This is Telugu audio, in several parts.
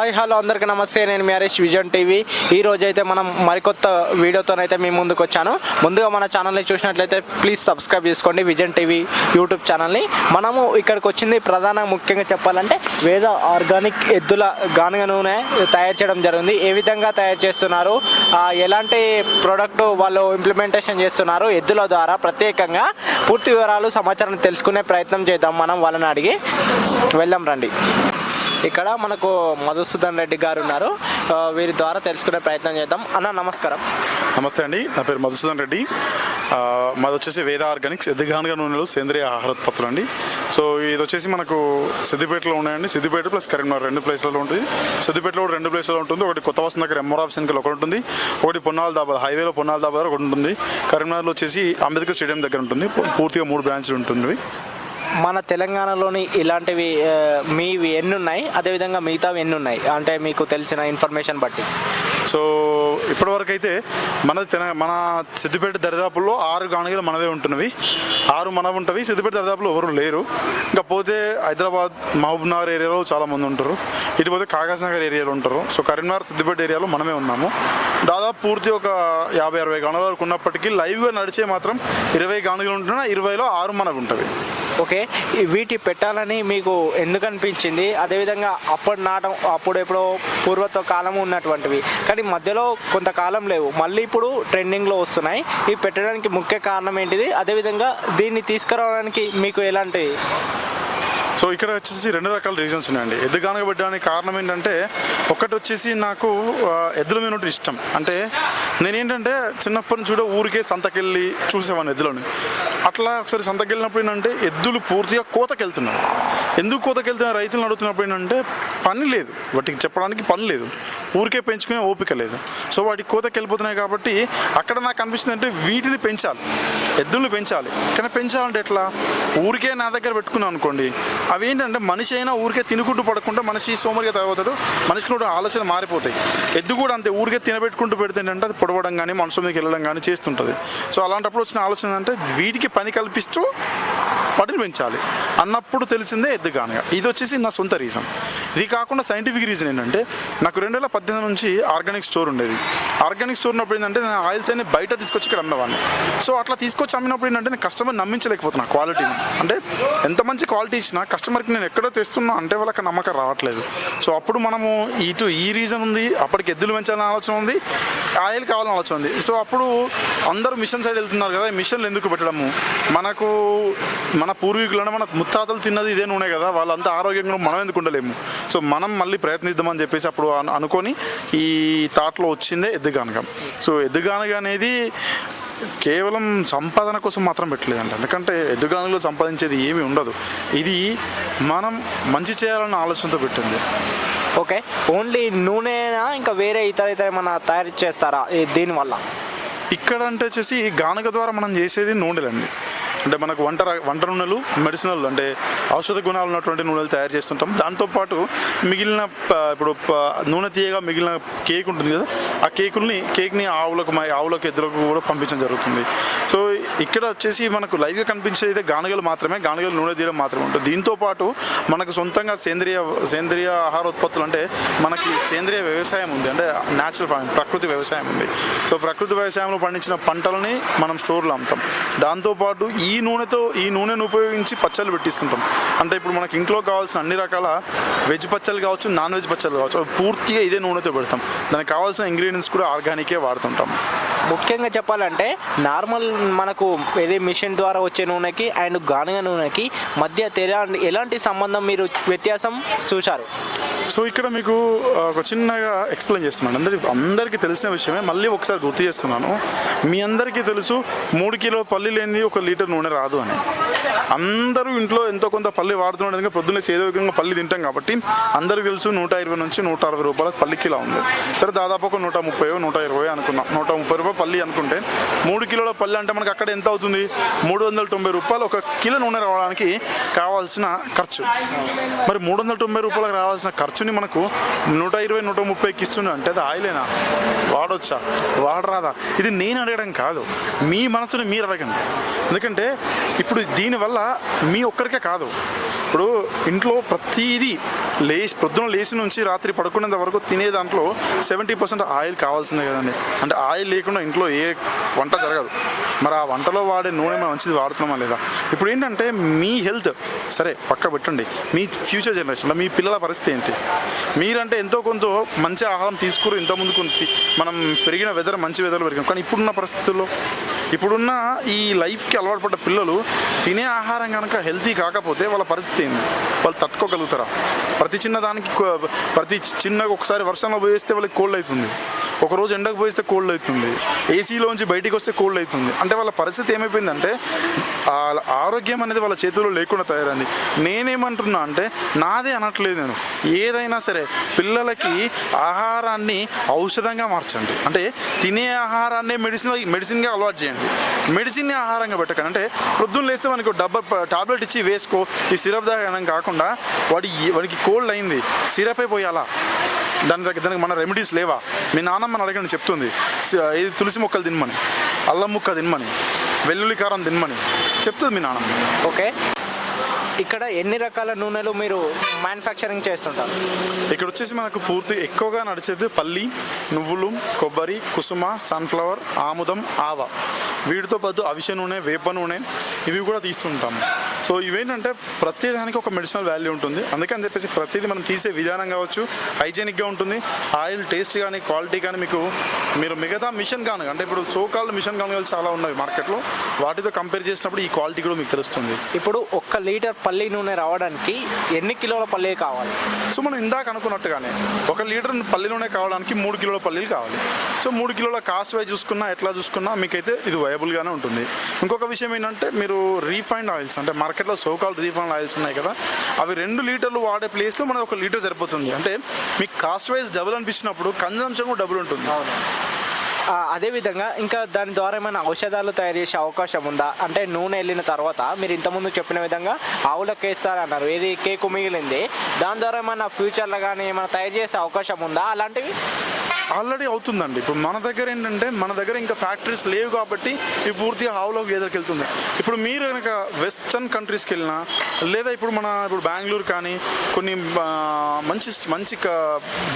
హాయ్ హలో అందరికీ నమస్తే. నేను మ్యారేజ్ విజన్ టీవీ. ఈ రోజు అయితే మనం మరికొత్త వీడియోతోనైతే మీ ముందుకు వచ్చాను ముందుగా మన ఛానల్ని చూసినట్లయితే ప్లీజ్ సబ్స్క్రైబ్ చేసుకోండి. విజన్ టీవీ యూట్యూబ్ ఛానల్ని. మనము ఇక్కడికి వచ్చింది ప్రధాన ముఖ్యంగా చెప్పాలంటే వేద ఆర్గానిక్ ఎద్దుల గానుగ నూనె తయారు చేయడం జరిగింది. ఏ విధంగా తయారు చేస్తున్నారు? ఎలాంటి ప్రోడక్ట్ వాళ్ళు ఇంప్లిమెంటేషన్ చేస్తున్నారు? ఎద్దుల ద్వారా ప్రత్యేకంగా పూర్తి వివరాలు సమాచారం తెలుసుకునే ప్రయత్నం చేద్దాం మనం. వాళ్ళని అడిగి వెళ్దాం రండి. ఇక్కడ మనకు మధుసూదన్ రెడ్డి గారు ఉన్నారు. వీరి ద్వారా తెలుసుకునే ప్రయత్నం చేద్దాం. అన్న నమస్కారం. నమస్తే అండి. నా పేరు మధుసూదన్ రెడ్డి. మాది వచ్చేసి వేద ఆర్గానిక్స్ ఎద్దిగానుగా నూనెలు సేంద్రియ ఆహార ఉత్పత్తులు అండి. సో ఇది వచ్చేసి మనకు సిద్దిపేటలో ఉన్నాయండి. సిద్దిపేట ప్లస్ కరీంనగర్ రెండు ప్లేస్లలో ఉంటుంది. సిద్దిపేటలో కూడా రెండు ప్లేస్లలో ఉంటుంది. ఒకటి కొత్త వసంత దగ్గర ఎంఆర్ ఆఫీస్ వెనకాల ఒకటి ఉంటుంది. ఒకటి పొన్నాల దాబా హైవేలో పొన్నాల దాబా ఒకటి ఉంటుంది. కరీంనగర్లో వచ్చేసి అంబేద్కర్ స్టేడియం దగ్గర ఉంటుంది. పూర్తిగా మూడు బ్రాంచ్లు ఉంటుంది మన తెలంగాణలోని ఇలాంటివి మీవి ఎన్ని ఉన్నాయి అదేవిధంగా మిగతావి ఎన్ని ఉన్నాయి అంటే మీకు తెలిసిన ఇన్ఫర్మేషన్ బట్టి. సో ఇప్పటివరకు అయితే మన మన సిద్దిపేట దరిదాపుల్లో ఆరు గానుగలు మనవే ఉంటున్నవి. ఆరు మనవి ఉంటవి. సిద్దిపేట దరిదాపులో ఎవరు లేరు. ఇంకా పోతే హైదరాబాద్ మహబూబ్ నగర్ ఏరియాలో చాలామంది ఉంటారు. ఇటు పోతే కాగజ్ నగర్ ఏరియాలో ఉంటారు. సో కరీంనగర్ సిద్దిపేట ఏరియాలో మనమే ఉన్నాము. దాదాపు పూర్తి ఒక యాభై అరవై గానుగల వరకు ఉన్నప్పటికీ లైవ్గా నడిచే మాత్రం ఇరవై గానుగలు ఉంటున్నా ఇరవైలో ఆరు మనవి ఉంటుంది ఓకే వీటి పెట్టాలని మీకు ఎందుకు అనిపించింది అదేవిధంగా అప్పటి నాటం అప్పుడు ఎప్పుడో పూర్వత్వ కాలం ఉన్నటువంటివి. కానీ మధ్యలో కొంతకాలం లేవు. మళ్ళీ ఇప్పుడు ట్రెండింగ్లో వస్తున్నాయి. ఇవి పెట్టడానికి ముఖ్య కారణం ఏంటిది? అదేవిధంగా దీన్ని తీసుకురావడానికి మీకు ఎలాంటి సో ఇక్కడ వచ్చేసి రెండు రకాల రీజన్స్ ఉన్నాయండి. ఎద్దు గానగ పెట్టడానికి కారణం ఏంటంటే ఒకటి వచ్చేసి నాకు ఎద్దుల మీద ఉన్నట్టు ఇష్టం. అంటే నేనేంటంటే చిన్నప్పటి నుంచి కూడా ఊరికే సంతకెళ్ళి చూసేవాడిని ఎద్దులను. అట్లా ఒకసారి సంతకెళ్ళినప్పుడు ఏంటంటే ఎద్దులు పూర్తిగా కోతకెళ్తున్నాను ఎందుకు కోతకెళ్తున్న రైతులను అడుగుతున్నప్పుడు ఏంటంటే పని లేదు. వాటికి చెప్పడానికి పని లేదు. ఊరికే పెంచుకునే ఓపిక లేదు. సో వాటికి కోతకి వెళ్ళిపోతున్నాయి కాబట్టి అక్కడ నాకు అనిపిస్తుంది అంటే వీటిని పెంచాలి. ఎద్దుల్ని పెంచాలి. కానీ పెంచాలంటే ఎట్లా? ఊరికే నా దగ్గర పెట్టుకున్నాను అనుకోండి. అవి ఏంటంటే మనిషి అయినా ఊరికే తినుకుంటూ పడకుండా మనిషి సోమరిగా తయారవుతాడు. మనిషికి కూడా ఆలోచన మారిపోతాయి. ఎద్దు కూడా అంతే. ఊరికే తినబెట్టుకుంటూ పెడితే ఏంటంటే అది పొడవడం కానీ మనుషుల మీదకి వెళ్ళడం కానీ చేస్తుంటుంది. సో అలాంటప్పుడు వచ్చిన ఆలోచన అంటే వీటికి పని కల్పిస్తూ వాటిని పెంచాలి అన్నప్పుడు తెలిసిందే ఎద్దు గానుగ ఇది వచ్చేసి నా సొంత రీజన్ ఇది కాకుండా సైంటిఫిక్ రీజన్ ఏంటంటే నాకు రెండు వేల పద్దెనిమిది నుంచి ఆర్గానిక్ స్టోర్ ఉండేది. ఆర్గానిక్ స్టోర్ ఉన్నప్పుడు ఏంటంటే నేను ఆయిల్స్ అన్ని బయట తీసుకొచ్చి ఇక్కడ అమ్మేవాడిని. సో అట్లా తీసుకొచ్చి అమ్మినప్పుడు ఏంటంటే నేను కస్టమర్ నమ్మించలేకపోతున్నా క్వాలిటీని అంటే ఎంత మంచి క్వాలిటీ ఇచ్చినా కస్టమర్కి నేను ఎక్కడో తెస్తున్నా అంటే వాళ్ళకి నమ్మకం రావట్లేదు. సో అప్పుడు మనము ఇటు ఈ రీజన్ ఉంది అప్పటికి ఎద్దులు పెంచాలని ఆలోచన ఉంది ఆయిల్ కావాలని ఆలోచన ఉంది. సో అప్పుడు అందరూ మిషన్ సైడ్ వెళ్తున్నారు కదా ఈ మిషన్లు ఎందుకు పెట్టడము? మనకు మన పూర్వీకులను మన ముత్తాతలు తిన్నది ఇదే నూనె కదా వాళ్ళంతా ఆరోగ్యంగా మనం ఎందుకు ఉండలేము? సో మనం మళ్ళీ ప్రయత్నిద్దామని చెప్పేసి అప్పుడు అను- అనుకొని ఈ థాట్లో వచ్చిందే ఎద్దుగానగ సో ఎద్దుగానగ అనేది కేవలం సంపాదన కోసం మాత్రం పెట్టలేదండి ఎందుకంటే ఎద్దుగానులో సంపాదించేది ఏమీ ఉండదు. ఇది మనం మంచి చేయాలన్న ఆలోచనతో పెట్టింది. ఓకే. ఓన్లీ నూనెనా ఇంకా వేరే ఇతర ఇతర ఏమైనా తయారు చేస్తారా? దీనివల్ల? ఇక్కడ అంటే వచ్చేసి ఈ గానుగ ద్వారా మనం చేసేది నూనెలండి. అంటే మనకు వంట వంట నూనెలు మెడిసినల్ అంటే ఔషధ గుణాలు ఉన్నటువంటి నూనెలు తయారు చేస్తుంటాం. దాంతోపాటు మిగిలిన ప- ఇప్పుడు ప- నూనె తీయగా మిగిలిన కేక్ ఉంటుంది కదా ఆ కేకుల్ని కేక్ని ఆవులకు ఆవులకు ఎద్దులకు కూడా పంపించడం జరుగుతుంది. సో ఇక్కడ వచ్చేసి మనకు లైవ్గా కనిపించేది గానుగలు మాత్రమే గానుగలు నూనె తీయడం మాత్రమే ఉంటుంది. దీంతో పాటు మనకు సొంతంగా సేంద్రియ సేంద్రియ ఆహార ఉత్పత్తులు అంటే మనకి సేంద్రియ వ్యవసాయం ఉంది. అంటే న్యాచురల్ ఫార్మింగ్ ప్రకృతి వ్యవసాయం ఉంది. సో ప్రకృతి వ్యవసాయంలో పండించిన పంటలని మనం స్టోర్లో అమ్ముతాం. దాంతోపాటు ఈ నూనెతో ఈ నూనెను ఉపయోగించి పచ్చళ్ళు పెట్టిస్తుంటాం. అంటే ఇప్పుడు మనకి ఇంట్లో కావాల్సిన అన్ని రకాల వెజ్ పచ్చళ్ళు కావచ్చు నాన్ వెజ్ పచ్చళ్ళు కావచ్చు పూర్తిగా ఇదే నూనెతో పెడతాం. దానికి కావాల్సిన ఇంగ్రీడియంట్స్ కూడా ఆర్గానికే వాడుతుంటాం. ముఖ్యంగా చెప్పాలంటే నార్మల్ మనకు ఏది మిషన్ ద్వారా వచ్చే నూనెకి అండ్ గానుగ నూనెకి మధ్య ఎలాంటి సంబంధం మీరు వ్యత్యాసం చూశారు? సో ఇక్కడ మీకు ఒక చిన్నగా ఎక్స్ప్లెయిన్ చేస్తున్నాను. అందరి అందరికీ తెలిసిన విషయమే మళ్ళీ ఒకసారి గుర్తు చేస్తున్నాను. మీ అందరికీ తెలుసు మూడు కిలో పల్లి లేనిది ఒక లీటర్ నూనె రాదు అని. అందరూ ఇంట్లో ఎంతో కొంత పల్లి వాడుతున్నాడు ఎందుకంటే పొద్దున్నే సేదవికంగా పల్లి తింటాం కాబట్టి అందరికీ తెలుసు నూట ఇరవై నుంచి నూట అరవై రూపాయలకు పల్లి కిలో ఉంది. సరే దాదాపు ఒక నూట ముప్పై నూట ఇరవై అనుకున్నాం. నూట ముప్పై రూపాయలు పల్లి అనుకుంటే మూడు కిలోల పల్లి అంటే మనకి అక్కడ ఎంత అవుతుంది? మూడు వందల తొంభై రూపాయలు ఒక కిలో నూనె రావడానికి కావాల్సిన ఖర్చు. మరి మూడు వందల తొంభై రూపాయలకు రావాల్సిన ఖర్చు కూర్చుని మనకు నూట ఇరవై నూట ముప్పైకి ఇస్తున్నా అంటే అది ఆయిలేనా? వాడొచ్చా? వాడరాదా? ఇది నేను అడగడం కాదు. మీ మనసుని మీరు అడగండి. ఎందుకంటే ఇప్పుడు దీనివల్ల మీ ఒక్కరికే కాదు. ఇప్పుడు ఇంట్లో ప్రతిదీ లేచి పొద్దున లేచి నుంచి రాత్రి పడుకునేంత వరకు తినే దాంట్లో సెవెంటీ పర్సెంట్ ఆయిల్ కావాల్సిందే కదండి. అంటే ఆయిల్ లేకుండా ఇంట్లో ఏ వంట జరగదు. మరి ఆ వంటలో వాడే నూనె మనం మంచిది వాడుతున్నామా లేదా? ఇప్పుడు ఏంటంటే మీ హెల్త్ సరే పక్క పెట్టండి. మీ ఫ్యూచర్ జనరేషన్లో మీ పిల్లల పరిస్థితి ఏంటి? మీరంటే ఎంతో కొంత మంచి ఆహారం తీసుకురు ఇంత ముందు కొంత మనం పెరిగిన వెదర్ మంచి వెదర్ పెరిగాం. కానీ ఇప్పుడున్న పరిస్థితుల్లో ఇప్పుడున్న ఈ లైఫ్కి అలవాటు పడ్డ పిల్లలు తినే ఆహారం కనుక హెల్తీ కాకపోతే వాళ్ళ పరిస్థితి ఏంది? వాళ్ళు తట్టుకోగలుగుతారా? ప్రతి చిన్న దానికి ప్రతి చిన్నగా ఒకసారి వర్షంలో పోయేస్తే వాళ్ళకి కోల్డ్ అవుతుంది. ఒక రోజు ఎండకు పోయిస్తే కోల్డ్ అవుతుంది. ఏసీలోంచి బయటికి వస్తే కోల్డ్ అవుతుంది. అంటే వాళ్ళ పరిస్థితి ఏమైపోయిందంటే వాళ్ళ ఆరోగ్యం అనేది వాళ్ళ చేతుల్లో లేకుండా తయారైంది. నేనేమంటున్నా అంటే నాదే అనట్లేదు నేను. ఏదైనా సరే పిల్లలకి ఆహారాన్ని ఔషధంగా మార్చండి. అంటే తినే ఆహారాన్ని మెడిసిన్ మెడిసిన్గా అలవాటు చేయండి. మెడిసిన్ని ఆహారంగా పెట్టకండి. అంటే పొద్దున్న లేస్తే మనకు డబ్బా టాబ్లెట్ ఇచ్చి వేసుకో. ఈ సిరప్ తాగడం కాకుండా వాడి వాడికి కోల్డ్ అయింది. సిరప్ పోయాలా? దాని దగ్గర దానికి మన రెమెడీస్ లేవా? మీ నాన్నమ్మని అడగండి చెప్తుంది. ఇది తులసి మొక్కలు తినమని అల్లం ముక్క తినమని వెల్లుల్లి కారం తినమని చెప్తుంది మీ నాన్నమ్మ. ఓకే. ఇక్కడ ఎన్ని రకాల నూనెలు మీరు మ్యానుఫ్యాక్చరింగ్ చేస్తుంటారు? ఇక్కడ వచ్చేసి మనకు పూర్తి ఎక్కువగా నడిచేది పల్లి నువ్వులు కొబ్బరి కుసుమ సన్ఫ్లవర్ ఆముదం ఆవ. వీటితో పాటు అవిసె నూనె వేప నూనె ఇవి కూడా తీస్తుంటాము. సో ఇవేంటంటే ప్రతి దానికి ఒక మెడిసినల్ వాల్యూ ఉంటుంది. అందుకని చెప్పేసి ప్రతిదీ మనం తీసే విధానం కావచ్చు హైజీనిక్గా ఉంటుంది. ఆయిల్ టేస్ట్ కానీ క్వాలిటీ కానీ మీకు మీరు మిగతా మిషన్ గానుగ అంటే ఇప్పుడు సోకాల్ మిషన్ గానుగలు చాలా ఉన్నాయి మార్కెట్లో వాటితో కంపేర్ చేసినప్పుడు ఈ క్వాలిటీ కూడా మీకు తెలుస్తుంది. ఇప్పుడు ఒక్క లీటర్ పల్లి నూనె రావడానికి ఎన్ని కిలోల పల్లి కావాలి? సో మనం ఇందాక అనుకున్నట్టుగానే ఒక లీటర్ పల్లి నూనె కావడానికి మూడు కిలోల పల్లీలు కావాలి. సో మూడు కిలోల కాస్ట్ వైజ్ చూసుకున్నా ఎట్లా చూసుకున్నా మీకైతే ఇది వయబుల్గానే ఉంటుంది. ఇంకొక విషయం ఏంటంటే మీరు రీఫైండ్ ఆయిల్స్ అంటే మార్కెట్లో సోకాల్ రీఫండ్ ఆయిల్స్ ఉన్నాయి కదా అవి రెండు లీటర్లు వాడే ప్లేస్లో మనకు ఒక లీటర్ సరిపోతుంది. అంటే మీకు కాస్ట్ వైజ్ డబుల్ అనిపించినప్పుడు కన్జంప్షన్ కూడా డబుల్ ఉంటుంది. అదేవిధంగా ఇంకా దాని ద్వారా ఏమైనా ఔషధాలు తయారు చేసే అవకాశం ఉందా? అంటే నూనె వెళ్ళిన తర్వాత మీరు ఇంతకుముందు చెప్పిన విధంగా ఆవులకు వేస్తారన్నారు ఏది కేకు మిగిలింది దాని ద్వారా ఏమైనా ఫ్యూచర్లో కానీ ఏమైనా తయారు చేసే అవకాశం ఉందా అలాంటివి? ఆల్రెడీ అవుతుందండి. ఇప్పుడు మన దగ్గర ఏంటంటే మన దగ్గర ఇంకా ఫ్యాక్టరీస్ లేవు కాబట్టి ఇవి పూర్తిగా ఆవులో గేదెలకు వెళ్తుంది. ఇప్పుడు మీరు కనుక వెస్టర్న్ కంట్రీస్కి వెళ్ళినా లేదా ఇప్పుడు మన ఇప్పుడు బెంగళూరు కానీ కొన్ని మంచి మంచి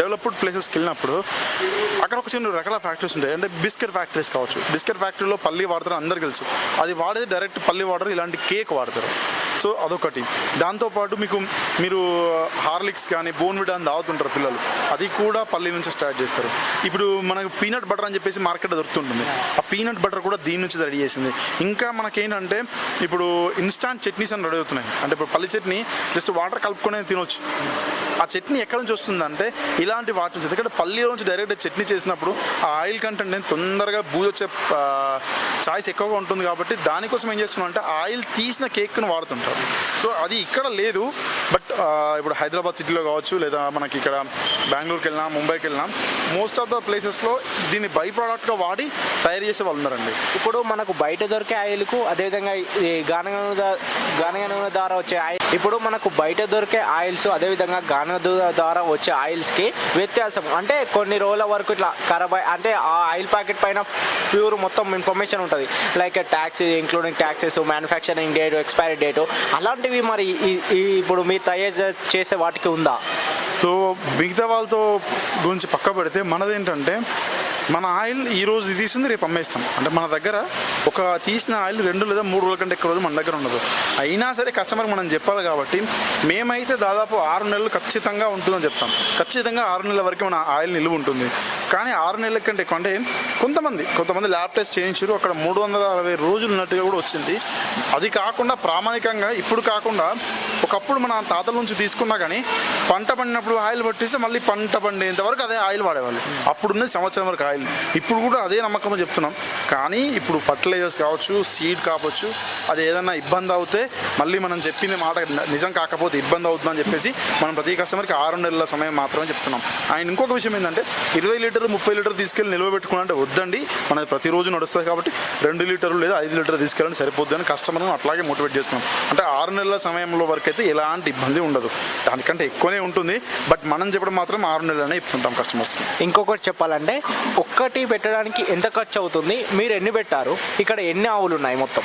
డెవలప్డ్ ప్లేసెస్కి వెళ్ళినప్పుడు అక్కడ ఒక చిన్న రకాల ఫ్యాక్టరీస్ ఉంటాయి. అంటే బిస్కెట్ ఫ్యాక్టరీస్ కావచ్చు. బిస్కెట్ ఫ్యాక్టరీలో పల్లి వాడతారు అందరికి తెలుసు. అది వాడేది డైరెక్ట్ పల్లి వాడరు ఇలాంటి కేక్ వాడతారు. సో అదొకటి. దాంతోపాటు మీకు మీరు హార్లిక్స్ కానీ బోన్విడా అని తాగుతుంటారు పిల్లలు. అది కూడా పల్లి నుంచి స్టార్ట్ చేస్తారు. ఇప్పుడు మనకు పీనట్ బటర్ అని చెప్పేసి మార్కెట్ దొరుకుతుంటుంది. ఆ పీనట్ బటర్ కూడా దీని నుంచి రెడీ చేసింది. ఇంకా మనకేంటంటే ఇప్పుడు ఇన్స్టాంట్ చట్నీస్ అని రెడీ అవుతున్నాయి. అంటే ఇప్పుడు పల్లి చట్నీ జస్ట్ వాటర్ కలుపుకొని తినొచ్చు. ఆ చట్నీ ఎక్కడి నుంచి వస్తుందంటే ఇలాంటి వాటి నుంచి. ఎందుకంటే పల్లీలో నుంచి డైరెక్ట్ చట్నీ చేసినప్పుడు ఆ ఆయిల్ కంటెంట్ అనేది తొందరగా బూజు వచ్చే చాయిస్ ఎక్కువగా ఉంటుంది కాబట్టి దానికోసం ఏం చేస్తున్నాం అంటే ఆయిల్ తీసిన కేక్ను వాడుతుంటారు సో అది ఇక్కడ లేదు బట్ ఇప్పుడు హైదరాబాద్ సిటీలో కావచ్చు లేదా మనకి ఇక్కడ బెంగళూరుకి వెళ్ళినా ముంబైకి వెళ్ళినా మోస్ట్ ఆఫ్ ద ప్లేసెస్లో దీన్ని బై ప్రోడక్ట్గా వాడి తయారు చేసే వాళ్ళు ఉన్నారండి. ఇప్పుడు మనకు బయట దొరికే ఆయిల్కు అదేవిధంగా ఈ గానగ గానగన ద్వారా వచ్చే ఆయిల్ ఇప్పుడు మనకు బయట దొరికే ఆయిల్స్ అదేవిధంగా గానగ దు- ద్వారా వచ్చే ఆయిల్స్కి వ్యత్యాసం. అంటే కొన్ని రోజుల వరకు ఇట్లా ఖరాబ్ అంటే ఆ ఆయిల్ ప్యాకెట్ పైన ప్యూర్ మొత్తం ఇన్ఫర్మేషన్ ఉంటుంది. Like tax including taxes manufacturing date expiry date అలాంటివి మరి ఈ- ఇప్పుడు మీరు తయారు చేసే వాటికి ఉందా? సో మిగతా వాళ్ళతో గురించి పక్క పెడితే మనదేంటంటే మన ఆయిల్ ఈ రోజు ఇది తీసింది రేపు అమ్మేస్తాం. అంటే మన దగ్గర ఒక తీసిన ఆయిల్ రెండు లేదా మూడు రోజుల కంటే ఎక్కువ రోజు మన దగ్గర ఉండదు. అయినా సరే కస్టమర్ మనం చెప్పాలి కాబట్టి మేమైతే దాదాపు ఆరు నెలలు ఖచ్చితంగా ఉంటుందని చెప్తాం. ఖచ్చితంగా ఆరు నెలల వరకు మన ఆయిల్ నిలువ ఉంటుంది. కానీ ఆరు నెలల కంటే ఎక్కువ అంటే కొంతమంది కొంతమంది ల్యాబ్ టెస్ట్ చేయించారు. అక్కడ మూడు వందల అరవై రోజులు ఉన్నట్టుగా కూడా వచ్చింది. అది కాకుండా ప్రామాణికంగా ఇప్పుడు కాకుండా ఒకప్పుడు మన తాతల నుంచి తీసుకున్నా కానీ పంట పండినప్పుడు ఆయిల్ పట్టిస్తే మళ్ళీ పంట పండేంత వరకు అదే ఆయిల్ వాడేవాళ్ళు. అప్పుడున్న సంవత్సరం వరకు ఆయిల్ ఇప్పుడు కూడా అదే నమ్మకంతో చెప్తున్నాం. కానీ ఇప్పుడు ఫర్టిలైజర్స్ కావచ్చు సీడ్ కావచ్చు అది ఏదైనా ఇబ్బంది అవుతే మళ్ళీ మనం చెప్పింది మాట నిజం కాకపోతే ఇబ్బంది అవుతుందని చెప్పేసి మనం ప్రతి కస్టమర్కి ఆరు నెలల సమయం మాత్రమే చెప్తున్నాం. ఆయన ఇంకొక విషయం ఏంటంటే ఇరవై లీటర్లు ముప్పై లీటర్ తీసుకెళ్ళి నిలవబెట్టుకున్నంటే వద్దండి. మనది ప్రతిరోజు నడుస్తుంది కాబట్టి రెండు లీటర్లు లేదా ఐదు లీటర్లు తీసుకెళ్ళండి సరిపోద్ది అని కస్టమర్ని అట్లాగే మోటివేట్ చేస్తున్నాం. అంటే ఆరు నెలల సమయంలో వరకు అయితే ఎలాంటి ఇబ్బంది ఉండదు. దానికంటే ఎక్కువనే ఉంటుంది. బట్ మనం చెప్పడం మాత్రం ఆరు నెలలనే చెప్తుంటాం కస్టమర్స్కి. ఇంకొకటి చెప్పాలంటే ఒక్కటి పెట్టడానికి ఎంత ఖర్చు అవుతుంది మీరు ఎన్ని పెట్టారు? ఇక్కడ ఎన్ని ఆవులు ఉన్నాయి మొత్తం?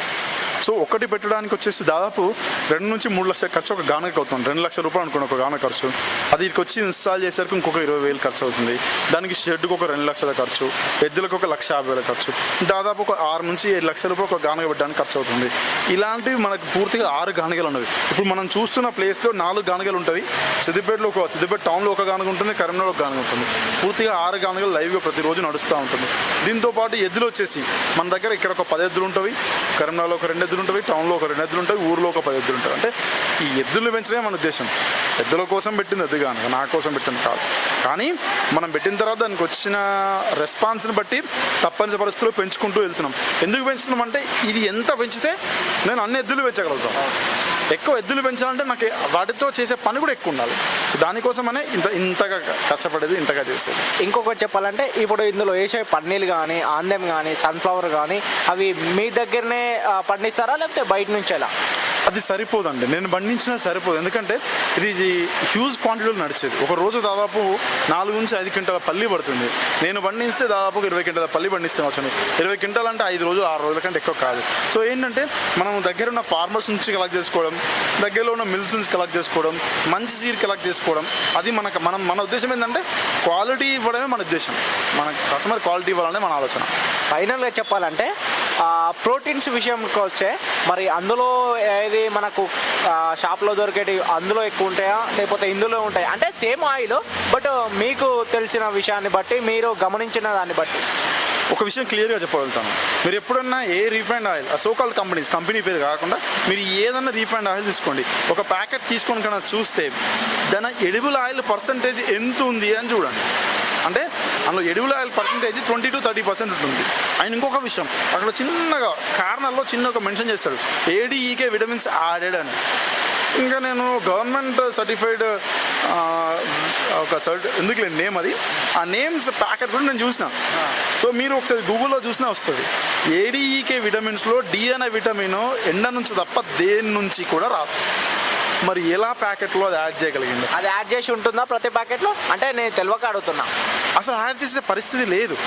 సో ఒకటి పెట్టడానికి వచ్చేసి దాదాపు రెండు నుంచి మూడు లక్షల ఖర్చు ఒక గానకి అవుతుంది. రెండు లక్షల రూపాయలు అనుకోండి ఒక గాన ఖర్చు. అది ఇక్కడికి వచ్చి ఇన్స్టాల్ చేసరికి ఇంకొక ఇరవై వేలు ఖర్చు అవుతుంది. దానికి షెడ్కి ఒక రెండు లక్షల ఖర్చు. ఎద్దులకు ఒక లక్ష యాభై వేల ఖర్చు. దాదాపు ఒక ఆరు నుంచి ఏడు లక్షల రూపాయలు ఒక గానగ పెట్టడానికి ఖర్చు అవుతుంది. ఇలాంటివి మనకు పూర్తిగా ఆరు గానగలు ఉన్నవి. ఇప్పుడు మనం చూస్తున్న ప్లేస్లో నాలుగు గానగలు ఉంటాయి. సిద్దిపేటలో ఒక సిద్దిపేట టౌన్లో ఒక గానగ ఉంటుంది కరీంనగర్ ఒక గానగ ఉంటుంది. పూర్తిగా ఆరు గానగలు లైవ్గా ప్రతిరోజు నడుస్తూ ఉంటుంది. దీంతో పాటు ఎద్దులు వచ్చేసి మన దగ్గర ఇక్కడ ఒక పది ఎద్దులు ఉంటాయి. కరీంనగర్లో ఒక రెండు ఎద్దులు ఉంటాయి టౌన్లో ఒక రెండు ఎద్దులు ఉంటాయి ఊర్లో ఒక పది ఎద్దులు ఉంటాయి అంటే ఈ ఎద్దులు పెంచడమే మన ఉద్దేశం. ఎద్దుల కోసం పెట్టింది ఎద్దు కానీ నా కోసం పెట్టింది కాదు. కానీ మనం పెట్టిన తర్వాత దానికి వచ్చిన రెస్పాన్స్ని బట్టి తప్పనిసరి పరిస్థితుల్లో పెంచుకుంటూ వెళ్తున్నాం. ఎందుకు పెంచుతున్నాం అంటే ఇది ఎంత పెంచితే నేను అన్ని ఎద్దులు పెంచగలుగుతాను ఎక్కువ ఎద్దులు పెంచాలంటే నాకు వాటితో చేసే పని కూడా ఎక్కువ ఉండాలి. సో దానికోసమనే ఇంత ఇంతగా కష్టపడేది ఇంతగా చేసేది. ఇంకొకటి చెప్పాలంటే ఇప్పుడు ఇందులో వేసే పన్నీలు కానీ ఆందెం కానీ సన్ఫ్లవర్ కానీ అవి మీ దగ్గరనే ఆ, పండిస్తారా లేకపోతే బయట నుంచి ఎలా అది సరిపోదండి. నేను బండించినా సరిపోదు. ఎందుకంటే ఇది హ్యూజ్ క్వాంటిటీలో నడిచేది. ఒక రోజు దాదాపు నాలుగు నుంచి ఐదు క్వింటాల పల్లి పడుతుంది. నేను పండిస్తే దాదాపు ఇరవై క్వింటాల పల్లి పండిస్తే వచ్చాను ఇరవై క్వింటాలు అంటే ఐదు రోజులు ఆరు రోజుల కంటే ఎక్కువ కాదు. సో ఏంటంటే మనం దగ్గర ఉన్న ఫార్మర్స్ నుంచి కలెక్ట్ చేసుకోవడం దగ్గరలో ఉన్న మిల్స్ నుంచి కలెక్ట్ చేసుకోవడం మంచి సీడ్ కలెక్ట్ చేసుకోవడం అది మనకు మనం మన ఉద్దేశం ఏంటంటే క్వాలిటీ ఇవ్వడమే మన ఉద్దేశం. మన కస్టమర్ క్వాలిటీ ఇవ్వాలనే మన ఆలోచన. ఫైనల్గా చెప్పాలంటే ప్రోటీన్స్ విషయంకి ఉంటే మరి అందులో ఏది మనకు షాప్లో దొరికేటి అందులో ఎక్కువ ఉంటాయా? లేకపోతే ఇందులో ఉంటాయి? అంటే సేమ్ ఆయిల్ బట్ మీకు తెలిసిన విషయాన్ని బట్టి మీరు గమనించిన దాన్ని బట్టి. ఒక విషయం క్లియర్గా చెప్పగలుగుతాను. మీరు ఎప్పుడన్నా ఏ refined oil so called companies company పేరు కాకుండా మీరు ఏదన్నా రీఫైండ్ ఆయిల్ తీసుకోండి. ఒక ప్యాకెట్ తీసుకొని కన్నా చూస్తే దాని ఎడిబుల్ ఆయిల్ పర్సంటేజ్ ఎంత ఉంది అని చూడండి. అంటే అందులో edible oil percentage twenty to thirty percent ఉంటుంది. అండ్ ఇంకొక విషయం అక్కడ చిన్నగా కారణాల్లో చిన్న ఒక మెన్షన్ చేస్తాడు ఏడీఈకే విటమిన్స్ యాడెడ్ అని. ఇంకా నేను గవర్నమెంట్ సర్టిఫైడ్ ఒక సర్టి ఎందుకు లేదు నేమ్ అది? ఆ నేమ్స్ ప్యాకెట్ కూడా నేను చూసిన. సో మీరు ఒకసారి గూగుల్లో చూసినా వస్తుంది. ఏడీఈకే విటమిన్స్లో డి అనే విటమిన్ ఎండ నుంచి తప్ప దేని నుంచి కూడా రాదు. మరి ఎలా ప్యాకెట్లో అది యాడ్ చేయగలిగింది? అది యాడ్ చేసి ఉంటుందా ప్రతి ప్యాకెట్లో? అంటే నేను తెలియక అడుగుతున్నా. అసలు యాడ్ చేసే పరిస్థితి లేదు.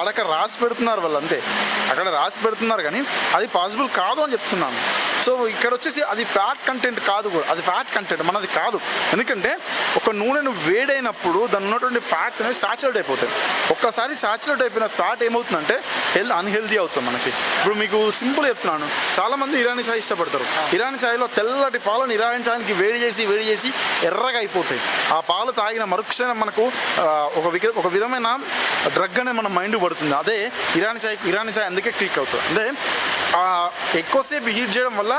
ఆడక్కడ రాసి పెడుతున్నారు వాళ్ళు అంతే. అక్కడ రాసి పెడుతున్నారు కానీ అది పాసిబుల్ కాదు అని చెప్తున్నాను. సో ఇక్కడ వచ్చేసి అది ఫ్యాట్ కంటెంట్ కాదు కూడా. అది ఫ్యాట్ కంటెంట్ మనది కాదు. ఎందుకంటే ఒక నూనెను వేడైనప్పుడు దాని ఉన్నటువంటి ఫ్యాట్స్ అనేవి సాచురేట్ అయిపోతాయి. ఒక్కసారి సాచురేట్ అయిపోయిన ఫ్యాట్ ఏమవుతుందంటే హెల్త్ అన్హెల్దీ అవుతుంది మనకి. ఇప్పుడు మీకు సింపుల్ చెప్తున్నాను. చాలా మంది ఇరానీ చాయ్ ఇష్టపడతారు. ఇరానీ చాయ్లో తెల్లటి పాలను ఇరానీ నిమిషానికి వేడి చేసి వేడి చేసి ఎర్రగా అయిపోతాయి. ఆ పాలు తాగిన మరుక్షణం మనకు ఒక ఒక విధమైన డ్రగ్ అనేది మన మైండ్ పడుతుంది. అదే ఇరానీ చాయ్ ఇరానీ చాయ్ అందుకే క్లిక్ అవుతుంది. అంటే ఆ ఎక్కువసేపు హీట్ చేయడం వల్ల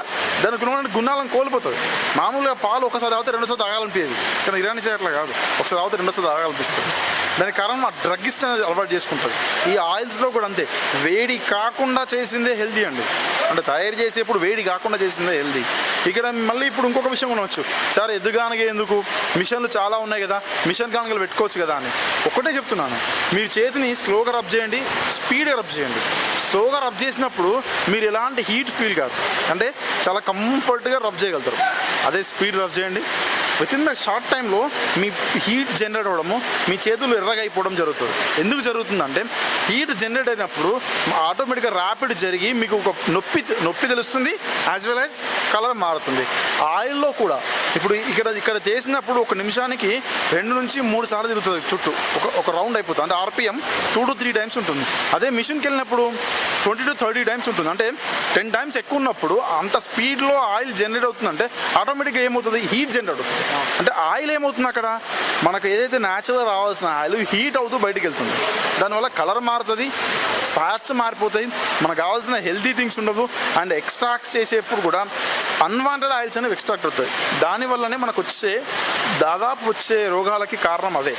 దానికి ఉన్న గుణాలను కోల్పోతుంది మామూలుగా పాలు ఒకసారి తాగితే రెండోసారి తాగాలనిపించేది కానీ ఇరానీ చాయ్ అట్లా కాదు. ఒకసారి తాగితే రెండోసారి తాగాలనిపిస్తుంది. దానికి కారణం ఆ డ్రగ్గిస్ట్ అనేది అలవాటు చేసుకుంటుంది. ఈ ఆయిల్స్లో కూడా అంతే. వేడి కాకుండా చేసిందే హెల్దీ అండి. అంటే తయారు చేసేప్పుడు వేడి కాకుండా చేసిందే హెల్దీ ఇక్కడ మళ్ళీ ఇప్పుడు ఇంకొక విషయం ఉండవచ్చు సార్ ఎదుగానగా ఎందుకు? మిషన్లు చాలా ఉన్నాయి కదా. మిషన్ కానుకలు పెట్టుకోవచ్చు కదా అని. ఒకటే చెప్తున్నాను. మీరు చేతిని స్లోగా రబ్ చేయండి స్పీడ్గా రబ్ చేయండి. స్లోగా రబ్ చేసినప్పుడు మీరు ఎలాంటి హీట్ ఫీల్ కాదు. అంటే చాలా కంఫర్ట్గా రబ్ చేయగలుగుతారు. అదే స్పీడ్ రబ్ చేయండి. విత్ ఇన్ ద షార్ట్ టైంలో మీ హీట్ జనరేట్ అవ్వడము మీ చేతులు ఎర్రగా అయిపోవడం జరుగుతుంది. ఎందుకు జరుగుతుందంటే హీట్ జనరేట్ అయినప్పుడు ఆటోమేటిక్గా ర్యాపిడ్ జరిగి మీకు ఒక నొప్పి నొప్పి తెలుస్తుంది యాజ్ వెల్ యాజ్ కలర్ మారుతుంది. ఆయిల్లో కూడా ఇప్పుడు ఇక్కడ ఇక్కడ చేసినప్పుడు ఒక నిమిషానికి రెండు నుంచి మూడు సార్లు తిరుగుతుంది చుట్టూ. ఒక ఒక రౌండ్ అయిపోతుంది. అంటే RPM two to three times ఉంటుంది. అదే మిషన్కి వెళ్ళినప్పుడు ట్వంటీ టు థర్టీ టైమ్స్ ఉంటుంది. అంటే టెన్ టైమ్స్ ఎక్కువ ఉన్నప్పుడు అంత స్పీడ్లో ఆయిల్ జనరేట్ అవుతుందంటే ఆటోమేటిక్గా ఏమవుతుంది? హీట్ జనరేట్ అవుతుంది. అంటే ఆయిల్ ఏమవుతుంది అక్కడ? మనకు ఏదైతే న్యాచురల్ రావాల్సిన ఆయిల్ హీట్ అవుతూ బయటకు వెళ్తుంది. దానివల్ల కలర్ మారుతుంది ఫ్యాట్స్ మారిపోతాయి మనకు కావాల్సిన హెల్తీ థింగ్స్ ఉండవు. అండ్ ఎక్స్ట్రాక్ట్ చేసేప్పుడు కూడా అన్వాంటెడ్ ఆయిల్స్ అనేవి ఎక్స్ట్రాక్ట్ అవుతాయి. దానివల్లనే మనకు వచ్చే దాదాపు వచ్చే రోగాలకి కారణం అదే.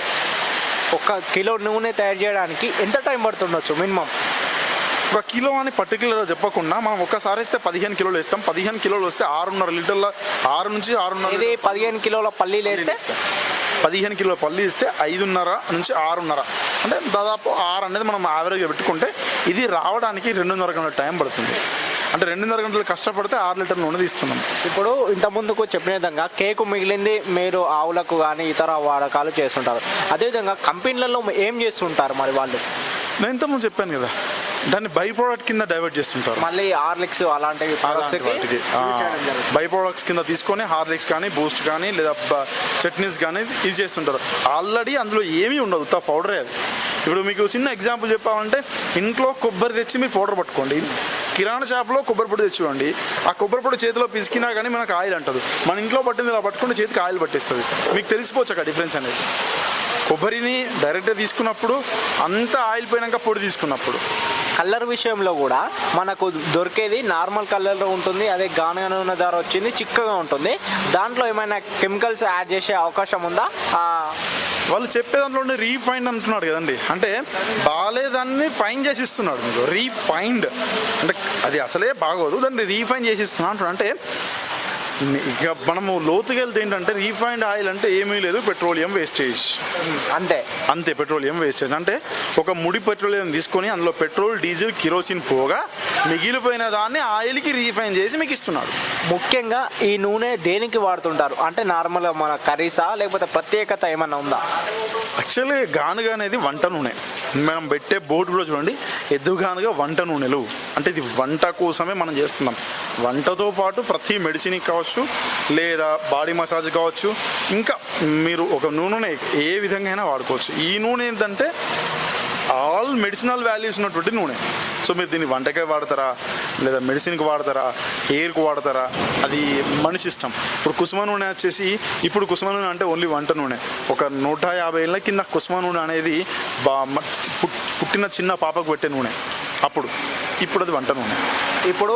ఒక కిలో నూనె తయారు చేయడానికి ఎంత టైం పడుతుండొచ్చు మినిమం ఒక కిలో అని పర్టికులర్ చెప్పకుండా మనం ఒక్కసారి వేస్తే పదిహేను కిలోలు వేస్తాం. పదిహేను కిలోలు వస్తే ఆరున్నర లీటర్ల ఆరు నుంచి ఆరున్నర ఇది పదిహేను కిలోల పల్లీలు వేస్తే? పదిహేను కిలోల పల్లి ఇస్తే ఐదున్నర నుంచి ఆరున్నర. అంటే దాదాపు ఆరు అనేది మనం యావరేజ్గా పెట్టుకుంటే ఇది రావడానికి రెండున్నర గంటల టైం పడుతుంది. అంటే రెండున్నర గంటలు కష్టపడితే ఆరు లీటర్ నూనె తీస్తున్నాం. ఇప్పుడు ఇంత ముందుకు చెప్పిన విధంగా కేకు మిగిలింది మీరు ఆవులకు కానీ ఇతర వాడకాలు చేస్తుంటారు. అదేవిధంగా కంపెనీలలో ఏం చేస్తుంటారు మరి వాళ్ళు? నేను ఇంతకుముందు చెప్పాను కదా దాన్ని బై ప్రోడక్ట్ కింద డైవర్ట్ చేస్తుంటారు. మళ్ళీ హార్లిక్స్ అలాంటివి అలాంటి వాటికి బై ప్రోడక్ట్స్ కింద తీసుకొని హార్లిక్స్ కానీ బూస్ట్ కానీ లేదా చట్నీస్ కానీ ఇది చేస్తుంటారు. ఆల్రెడీ అందులో ఏమీ ఉండదు ఉత్త పౌడరే అది. ఇప్పుడు మీకు చిన్న ఎగ్జాంపుల్ చెప్పాలంటే ఇంట్లో కొబ్బరి తెచ్చి మీరు పౌడర్ పట్టుకోండి. కిరాణా షాప్లో కొబ్బరి పొడి తెచ్చివ్వండి ఆ కొబ్బరి పొడి చేతిలో పిసికినా కానీ మనకు ఆయిల్ అంటదు. మన ఇంట్లో పట్టింది ఇలా పట్టుకుంటే చేతికి ఆయిల్ పట్టేస్తుంది. మీకు తెలిసిపోవచ్చు అక్కడ డిఫరెన్స్ అనేది. కొబ్బరిని డైరెక్ట్గా తీసుకున్నప్పుడు అంత ఆయిల్ పోయినాక పొడి తీసుకున్నప్పుడు. కలర్ విషయంలో కూడా మనకు దొరికేది నార్మల్ కలర్లో ఉంటుంది అదే గానుగ నూనె ధర వచ్చింది చిక్కగా ఉంటుంది. దాంట్లో ఏమైనా కెమికల్స్ యాడ్ చేసే అవకాశం ఉందా? వాళ్ళు చెప్పే దాంట్లో రీఫైండ్ అంటున్నాడు కదండి. అంటే బాగాలేదాన్ని ఫైన్ చేసి ఇస్తున్నాడు. మీకు రీఫైండ్ అంటే అది అసలే బాగోదు దాన్ని రీఫైన్ చేసి ఇస్తున్నా అంటున్నాడు. అంటే ఇక మనము లోతుకి వెళ్తే ఏంటంటే రీఫైండ్ ఆయిల్ అంటే ఏమీ లేదు పెట్రోలియం వేస్టేజ్. అంతే. అంతే పెట్రోలియం వేస్టేజ్. అంటే ఒక ముడి పెట్రోలియం తీసుకొని అందులో పెట్రోల్ డీజిల్ కిరోసిన్ పోగా మిగిలిపోయిన దాన్ని ఆయిల్కి రీఫైన్ చేసి మీకు ఇస్తున్నాడు. ముఖ్యంగా ఈ నూనె దేనికి వాడుతుంటారు? అంటే నార్మల్గా మన కర్రీసా లేకపోతే ప్రత్యేకత ఏమన్నా ఉందా? యాక్చువల్లీ గానుగ అనేది వంట నూనె. మనం పెట్టే బోర్డు కూడా చూడండి ఎద్దు గానుగ వంట నూనెలు. అంటే ఇది వంట కోసమే మనం చేస్తున్నాం. వంటతో పాటు ప్రతి మెడిసిన్కి కావచ్చు లేదా బాడీ మసాజ్ కావచ్చు ఇంకా మీరు ఒక నూనె ఏ విధంగా అయినా వాడుకోవచ్చు. ఈ నూనె ఏంటంటే ఆల్ మెడిసినల్ వాల్యూస్ ఉన్నటువంటి నూనె. సో మీరు దీన్ని వంటకే వాడతారా లేదా మెడిసిన్కి వాడతారా ఎయిర్కి వాడతారా అది మనిషి ఇష్టం. ఇప్పుడు కుసుమ నూనె వచ్చేసి ఇప్పుడు కుసుమ నూనె అంటే ఓన్లీ వంట నూనె. ఒక నూట యాభై ఏళ్ళ కింద కుసుమ నూనె అనేది బా పుట్టిన చిన్న పాపకు పెట్టే నూనె. అప్పుడు ఇప్పుడు అది వంట నూనె. ఇప్పుడు